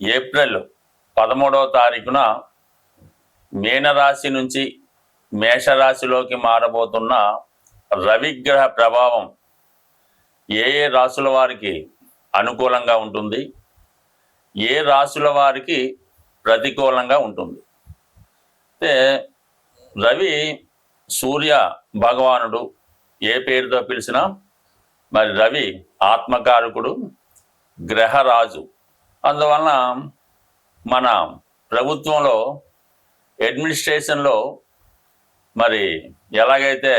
April పదమూడవ తారీఖున మీనరాశి నుంచి మేషరాశిలోకి మారబోతున్న రవిగ్రహ ప్రభావం ఏ ఏ రాశుల వారికి అనుకూలంగా ఉంటుంది? ఏ రాశుల వారికి ప్రతికూలంగా ఉంటుంది? అయితే రవి సూర్య భగవానుడు ఏ పేరుతో పిలిచినా మరి రవి ఆత్మకారకుడు గ్రహరాజు. అందువలన మన ప్రభుత్వంలో అడ్మినిస్ట్రేషన్లో మరి ఎలాగైతే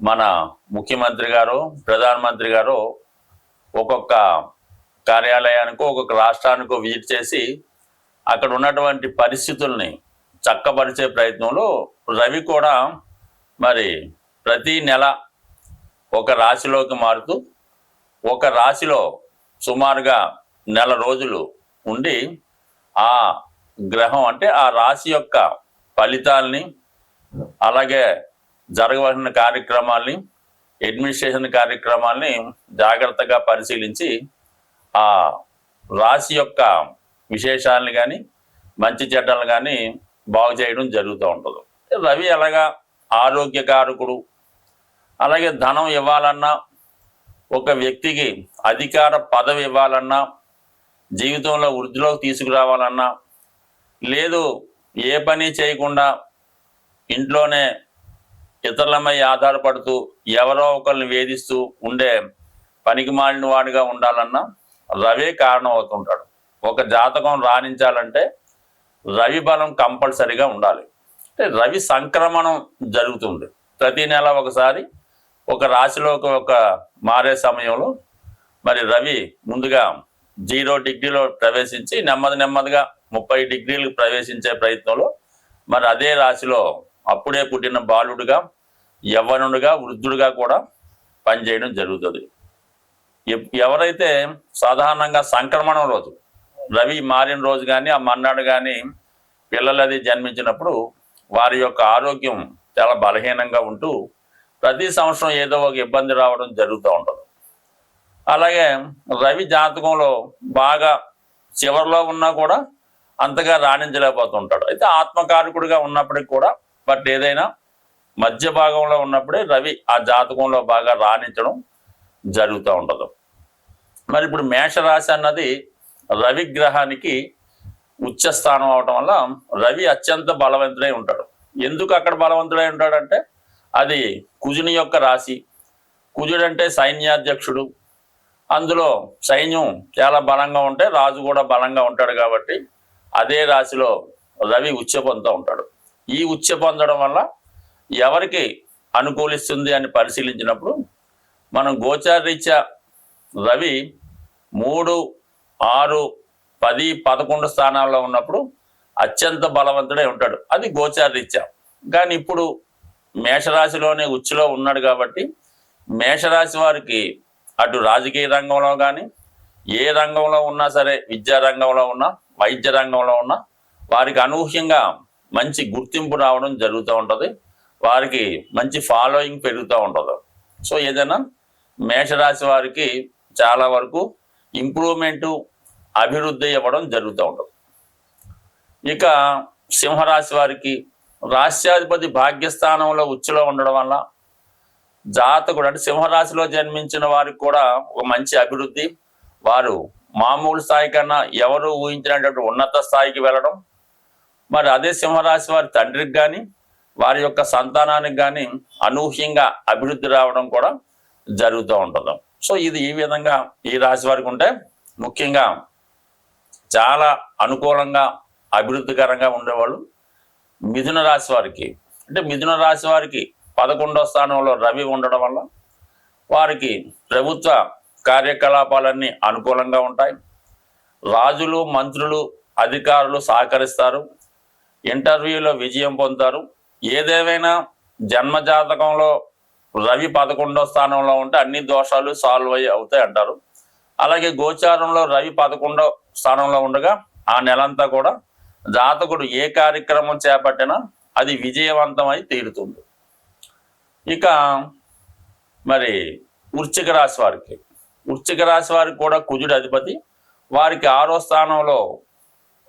మన ముఖ్యమంత్రి గారు ప్రధానమంత్రి గారు ఒక్కొక్క కార్యాలయానికో ఒక్కొక్క రాష్ట్రానికో విజిట్ చేసి అక్కడ ఉన్నటువంటి పరిస్థితుల్ని చక్కపరిచే ప్రయత్నంలో రవి కూడా మరి ప్రతి నెల ఒక రాశిలోకి మారుతూ ఒక రాశిలో సుమారుగా నెల రోజులు ఉండి ఆ గ్రహం అంటే ఆ రాశి యొక్క ఫలితాల్ని అలాగే జరగవలసిన కార్యక్రమాల్ని అడ్మినిస్ట్రేషన్ కార్యక్రమాల్ని జాగ్రత్తగా పరిశీలించి ఆ రాశి యొక్క విశేషాలను కానీ మంచి చెడ్డలను కానీ బాగు చేయడం జరుగుతూ ఉంటుంది. రవి అలాగా ఆరోగ్యకారకుడు అలాగే ధనం ఇవ్వాలన్నా ఒక వ్యక్తికి అధికార పదవి ఇవ్వాలన్నా జీవితంలో వృద్ధిలోకి తీసుకురావాలన్నా లేదు ఏ పని చేయకుండా ఇంట్లోనే ఇతరులమై ఆధారపడుతూ ఎవరో ఒకరిని వేధిస్తూ ఉండే పనికి మాలిన వాడిగా ఉండాలన్నా రవే కారణం అవుతుంటాడు ఒక జాతకం రాణించాలంటే రవి బలం కంపల్సరిగా ఉండాలి. అంటే రవి సంక్రమణం జరుగుతుంది. ప్రతి నెల ఒకసారి ఒక రాశిలోకి ఒక మారే సమయంలో మరి రవి ముందుగా జీరో డిగ్రీలో ప్రవేశించి నెమ్మది నెమ్మదిగా ముప్పై డిగ్రీలకు ప్రవేశించే ప్రయత్నంలో మరి అదే రాశిలో అప్పుడే పుట్టిన బాలుడుగా యవ్వనుడుగా వృద్ధుడుగా కూడా పనిచేయడం జరుగుతుంది. ఎప్- ఎవరైతే సాధారణంగా సంక్రమణం రోజు రవి మారిన రోజు కానీ ఆ మన్నాడు కానీ పిల్లలది జన్మించినప్పుడు వారి యొక్క ఆరోగ్యం చాలా బలహీనంగా ఉంటూ ప్రతి సంవత్సరం ఏదో ఒక ఇబ్బంది రావడం జరుగుతూ ఉంటుంది. అలాగే రవి జాతకంలో బాగా చివరిలో ఉన్నా కూడా అంతగా రాణించలేకపోతుంటాడు. అయితే ఆత్మకారకుడిగా ఉన్నప్పటికి కూడా బట్ ఏదైనా మధ్య భాగంలో ఉన్నప్పుడే రవి ఆ జాతకంలో బాగా రాణించడం జరుగుతూ ఉంటుంది. మరి ఇప్పుడు మేషరాశి అన్నది రవి గ్రహానికి ఉచ్చస్థానం అవటం వల్ల రవి అత్యంత బలవంతుడై ఉంటాడు. ఎందుకు అక్కడ బలవంతుడై ఉంటాడంటే అది కుజుని యొక్క రాశి. కుజుడంటే సైన్యాధ్యక్షుడు అందులో సైన్యం చాలా బలంగా ఉంటే రాజు కూడా బలంగా ఉంటాడు కాబట్టి అదే రాశిలో రవి ఉచ్చ పొందుతూ ఉంటాడు. ఈ ఉచ్చ పొందడం వల్ల ఎవరికి అనుకూలిస్తుంది అని పరిశీలించినప్పుడు మనం గోచారీత్యా రవి మూడు ఆరు పది పదకొండు స్థానాల్లో ఉన్నప్పుడు అత్యంత బలవంతుడే ఉంటాడు. అది గోచారీత్యా. కానీ ఇప్పుడు మేషరాశిలోనే ఉచ్చులో ఉన్నాడు కాబట్టి మేషరాశి వారికి అటు రాజకీయ రంగంలో కానీ ఏ రంగంలో ఉన్నా సరే విద్యా రంగంలో ఉన్నా వైద్య రంగంలో ఉన్నా వారికి అనూహ్యంగా మంచి గుర్తింపు రావడం జరుగుతూ ఉంటుంది. వారికి మంచి ఫాలోయింగ్ పెరుగుతూ ఉంటుంది. సో ఏదైనా మేషరాశి వారికి చాలా వరకు ఇంప్రూవ్మెంటు అభివృద్ధి ఇవ్వడం జరుగుతూ ఉంటుంది. ఇక సింహరాశి వారికి రాష్ట్రాధిపతి భాగ్యస్థానంలో ఉచ్చులో ఉండడం వల్ల జాతకుడు అంటే సింహరాశిలో జన్మించిన వారికి కూడా ఒక మంచి అభివృద్ధి. వారు మామూలు స్థాయి కన్నా ఎవరు ఊహించినటువంటి ఉన్నత స్థాయికి వెళ్ళడం. మరి అదే సింహరాశి వారి తండ్రికి కానీ వారి యొక్క సంతానానికి కానీ అనూహ్యంగా అభివృద్ధి రావడం కూడా జరుగుతూ ఉంటుంది. సో ఇది ఈ విధంగా ఈ రాశి వారికి ఉంటే ముఖ్యంగా చాలా అనుకూలంగా అభివృద్ధికరంగా ఉండేవాళ్ళు మిథున రాశి వారికి. అంటే మిథున రాశి వారికి పదకొండో స్థానంలో రవి ఉండడం వల్ల వారికి ప్రభుత్వ కార్యకలాపాలన్నీ అనుకూలంగా ఉంటాయి. రాజులు మంత్రులు అధికారులు సహకరిస్తారు. ఇంటర్వ్యూలో విజయం పొందుతారు. ఏదేమైనా జన్మ జాతకంలో రవి పదకొండో స్థానంలో ఉంటే అన్ని దోషాలు సాల్వ్ అయ్యి అవుతాయి అంటారు. అలాగే గోచారంలో రవి పదకొండో స్థానంలో ఉండగా ఆ నెలంతా కూడా జాతకుడు ఏ కార్యక్రమం చేపట్టినా అది విజయవంతమై తీరుతుంది. ఇక మరి వృశ్చిక రాశి వారికి వృశ్చిక రాశి వారికి కూడా కుజుడు అధిపతి. వారికి ఆరో స్థానంలో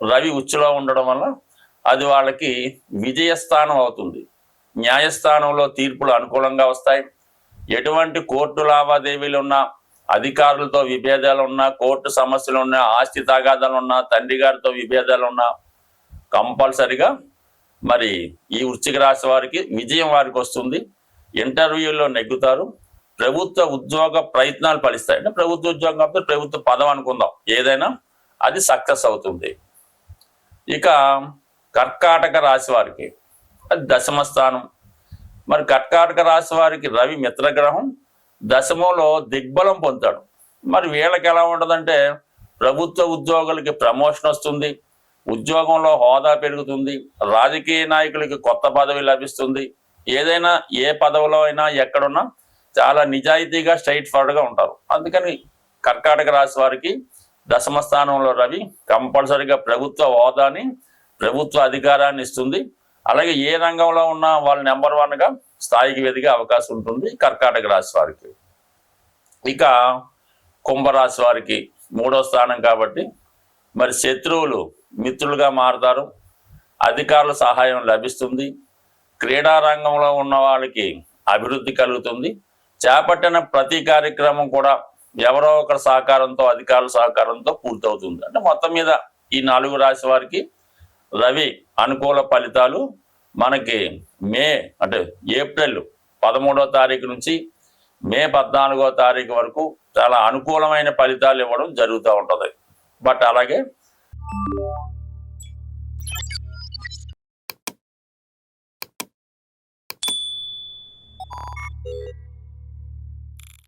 రవి ఉచ్చులో ఉండడం వల్ల అది వాళ్ళకి విజయస్థానం అవుతుంది. న్యాయస్థానంలో తీర్పులు అనుకూలంగా వస్తాయి. ఎటువంటి కోర్టు లావాదేవీలు ఉన్నా అధికారులతో విభేదాలు ఉన్నా కోర్టు సమస్యలు ఉన్నా ఆస్తి తగాదాలు ఉన్నా తండ్రి గారితో విభేదాలు ఉన్నా కంపల్సరిగా మరి ఈ వృశ్చిక రాశి వారికి విజయం వారికి వస్తుంది. ఇంటర్వ్యూలో నెగ్గుతారు. ప్రభుత్వ ఉద్యోగ ప్రయత్నాలు ఫలిస్తాయి. అంటే ప్రభుత్వ ఉద్యోగం కాబట్టి ప్రభుత్వ పదం అనుకుందాం. ఏదైనా అది సక్సెస్ అవుతుంది. ఇక కర్కాటక రాశి వారికి అది దశమ స్థానం. మరి కర్కాటక రాశి వారికి రవి మిత్రగ్రహం దశమంలో దిగ్బలం పొందుతాడు. మరి వీళ్ళకి ఎలా ఉంటుందంటే ప్రభుత్వ ఉద్యోగులకి ప్రమోషన్ వస్తుంది. ఉద్యోగంలో హోదా పెరుగుతుంది. రాజకీయ నాయకులకి కొత్త పదవి లభిస్తుంది. ఏదైనా ఏ పదవిలో అయినా ఎక్కడున్నా చాలా నిజాయితీగా స్ట్రైట్ ఫార్వర్డ్గా ఉంటారు. అందుకని కర్కాటక రాశి వారికి దశమ స్థానంలో రవి కంపల్సరిగా ప్రభుత్వ హోదాని ప్రభుత్వ అధికారాన్ని ఇస్తుంది. అలాగే ఏ రంగంలో ఉన్నా వాళ్ళు నెంబర్ వన్గా స్థాయికి ఎదిగే అవకాశం ఉంటుంది కర్కాటక రాశి వారికి. ఇక కుంభరాశి వారికి మూడో స్థానం కాబట్టి మరి శత్రువులు మిత్రులుగా మారుతారు. అధికారుల సహాయం లభిస్తుంది. క్రీడారంగంలో ఉన్న వాళ్ళకి అభివృద్ధి కలుగుతుంది. చేపట్టిన ప్రతి కార్యక్రమం కూడా ఎవరో ఒకరి సహకారంతో అధికారుల సహకారంతో పూర్తవుతుంది. అంటే మొత్తం మీద ఈ నాలుగు రాశి వారికి రవి అనుకూల ఫలితాలు మనకి మే అంటే ఏప్రిల్ పదమూడో తారీఖు నుంచి మే పద్నాలుగో తారీఖు వరకు చాలా అనుకూలమైన ఫలితాలు ఇవ్వడం జరుగుతూ ఉంటుంది. బట్ అలాగే